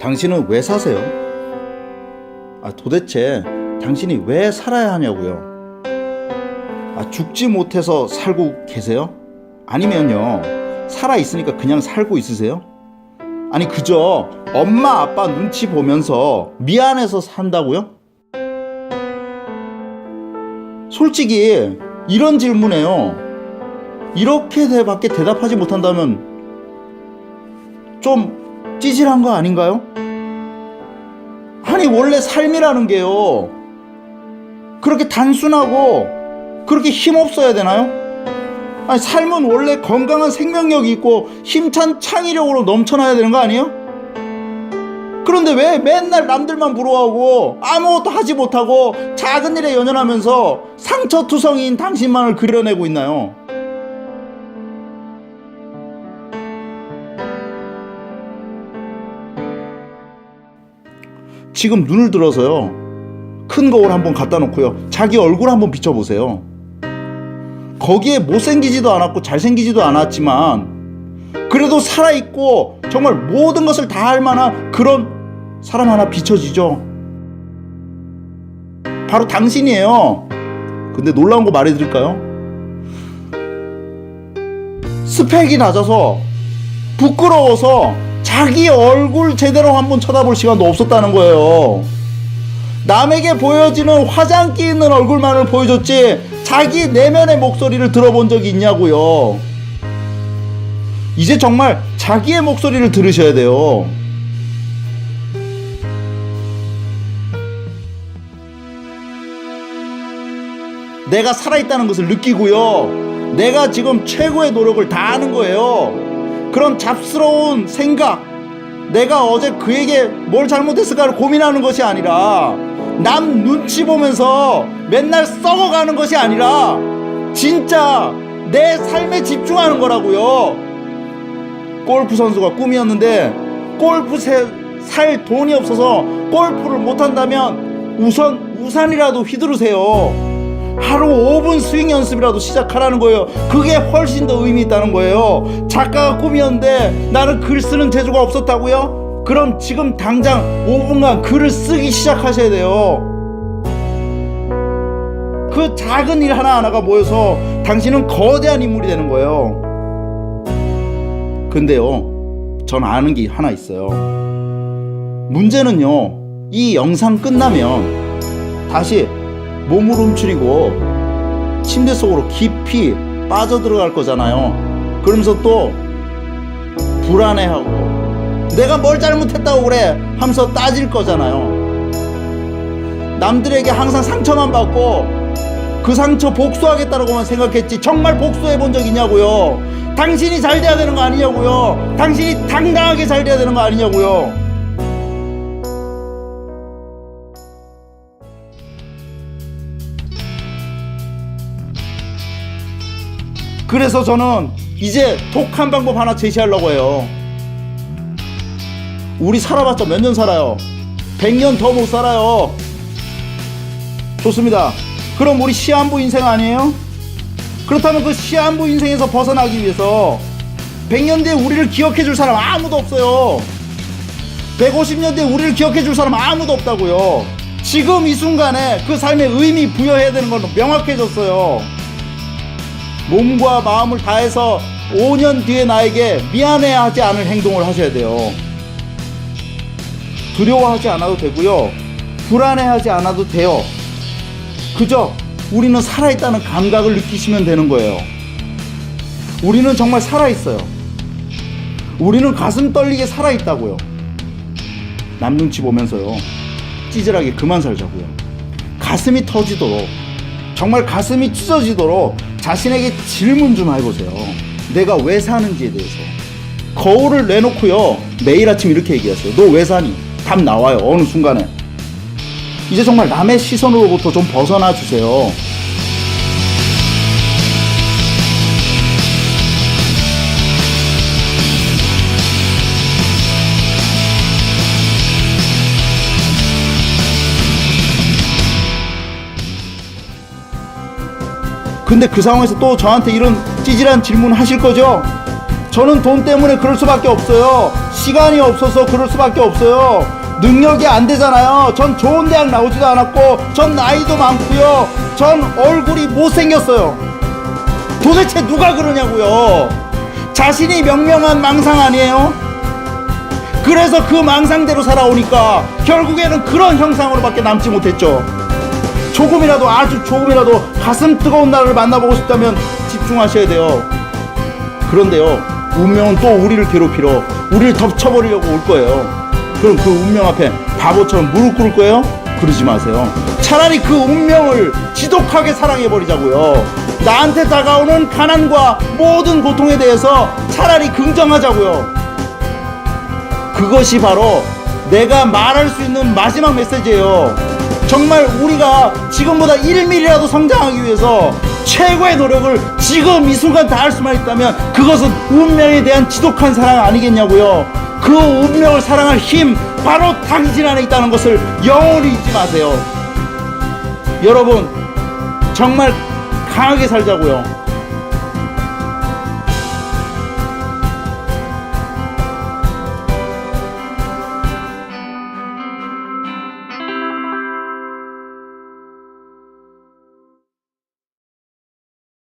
당신은 왜 사세요? 아, 도대체 당신이 왜 살아야 하냐고요? 아, 죽지 못해서 살고 계세요? 아니면요, 살아 있으니까 그냥 살고 있으세요? 아니, 그저 엄마, 아빠 눈치 보면서 미안해서 산다고요? 솔직히 이런 질문에요. 이렇게 밖에 대답하지 못한다면 좀 찌질한 거 아닌가요? 아니 원래 삶이라는 게요 그렇게 단순하고 그렇게 힘없어야 되나요? 아니 삶은 원래 건강한 생명력이 있고 힘찬 창의력으로 넘쳐나야 되는 거 아니에요? 그런데 왜 맨날 남들만 부러워하고 아무것도 하지 못하고 작은 일에 연연하면서 상처투성이인 당신만을 그려내고 있나요? 지금 눈을 들어서요. 큰 거울 한번 갖다 놓고요. 자기 얼굴 한번 비춰보세요. 거기에 못생기지도 않았고 잘생기지도 않았지만 그래도 살아있고 정말 모든 것을 다 할 만한 그런 사람 하나 비춰지죠. 바로 당신이에요. 근데 놀라운 거 말해드릴까요? 스펙이 낮아서 부끄러워서 자기 얼굴 제대로 한번 쳐다볼 시간도 없었다는 거예요. 남에게 보여지는 화장기 있는 얼굴만을 보여줬지 자기 내면의 목소리를 들어본 적이 있냐고요. 이제 정말 자기의 목소리를 들으셔야 돼요. 내가 살아있다는 것을 느끼고요. 내가 지금 최고의 노력을 다 하는 거예요. 그런 잡스러운 생각, 내가 어제 그에게 뭘 잘못했을까를 고민하는 것이 아니라 남 눈치 보면서 맨날 썩어가는 것이 아니라 진짜 내 삶에 집중하는 거라고요. 골프 선수가 꿈이었는데 골프 세- 살 돈이 없어서 골프를 못한다면 우선 우산이라도 휘두르세요. 하루 5분 스윙 연습이라도 시작하라는 거예요. 그게 훨씬 더 의미 있다는 거예요. 작가가 꿈이었는데 나는 글 쓰는 재주가 없었다고요? 그럼 지금 당장 5분간 글을 쓰기 시작하셔야 돼요. 그 작은 일 하나하나가 모여서 당신은 거대한 인물이 되는 거예요. 근데요, 전 아는 게 하나 있어요. 문제는요, 이 영상 끝나면 다시 몸을 움츠리고 침대 속으로 깊이 빠져들어갈 거잖아요. 그러면서 또 불안해하고 내가 뭘 잘못했다고 그래 하면서 따질 거잖아요. 남들에게 항상 상처만 받고 그 상처 복수하겠다라고만 생각했지 정말 복수해 본 적 있냐고요. 당신이 잘 돼야 되는 거 아니냐고요. 당신이 당당하게 잘 돼야 되는 거 아니냐고요. 그래서 저는 이제 독한 방법 하나 제시하려고 해요. 우리 살아봤자 몇 년 살아요? 100년 더 못 살아요. 좋습니다. 그럼 우리 시한부 인생 아니에요? 그렇다면 그 시한부 인생에서 벗어나기 위해서 100년 뒤에 우리를 기억해 줄 사람 아무도 없어요. 150년 뒤에 우리를 기억해 줄 사람 아무도 없다고요. 지금 이 순간에 그 삶의 의미 부여해야 되는 건 명확해졌어요. 몸과 마음을 다해서 5년 뒤에 나에게 미안해 하지 않을 행동을 하셔야 돼요. 두려워하지 않아도 되고요. 불안해 하지 않아도 돼요. 그저 우리는 살아있다는 감각을 느끼시면 되는 거예요. 우리는 정말 살아있어요. 우리는 가슴 떨리게 살아있다고요. 남 눈치 보면서요. 찌질하게 그만 살자고요. 가슴이 터지도록, 정말 가슴이 찢어지도록 자신에게 질문 좀 해보세요. 내가 왜 사는지에 대해서. 거울을 내놓고요. 매일 아침 이렇게 얘기하세요. 너 왜 사니? 답 나와요. 어느 순간에. 이제 정말 남의 시선으로부터 좀 벗어나 주세요. 근데 그 상황에서 또 저한테 이런 찌질한 질문 하실 거죠? 저는 돈 때문에 그럴 수밖에 없어요. 시간이 없어서 그럴 수밖에 없어요. 능력이 안 되잖아요. 전 좋은 대학 나오지도 않았고, 전 나이도 많고요. 전 얼굴이 못생겼어요. 도대체 누가 그러냐고요. 자신이 명명한 망상 아니에요? 그래서 그 망상대로 살아오니까 결국에는 그런 형상으로밖에 남지 못했죠. 조금이라도 아주 조금이라도 가슴 뜨거운 나를 만나보고 싶다면 집중하셔야 돼요. 그런데요, 운명은 또 우리를 괴롭히러 우리를 덮쳐버리려고 올 거예요. 그럼 그 운명 앞에 바보처럼 무릎 꿇을 거예요? 그러지 마세요. 차라리 그 운명을 지독하게 사랑해버리자고요. 나한테 다가오는 가난과 모든 고통에 대해서 차라리 긍정하자고요. 그것이 바로 내가 말할 수 있는 마지막 메시지예요. 정말 우리가 지금보다 1mm라도 성장하기 위해서 최고의 노력을 지금 이 순간 다 할 수만 있다면 그것은 운명에 대한 지독한 사랑 아니겠냐고요. 그 운명을 사랑할 힘 바로 당신 안에 있다는 것을 영원히 잊지 마세요. 여러분 정말 강하게 살자고요.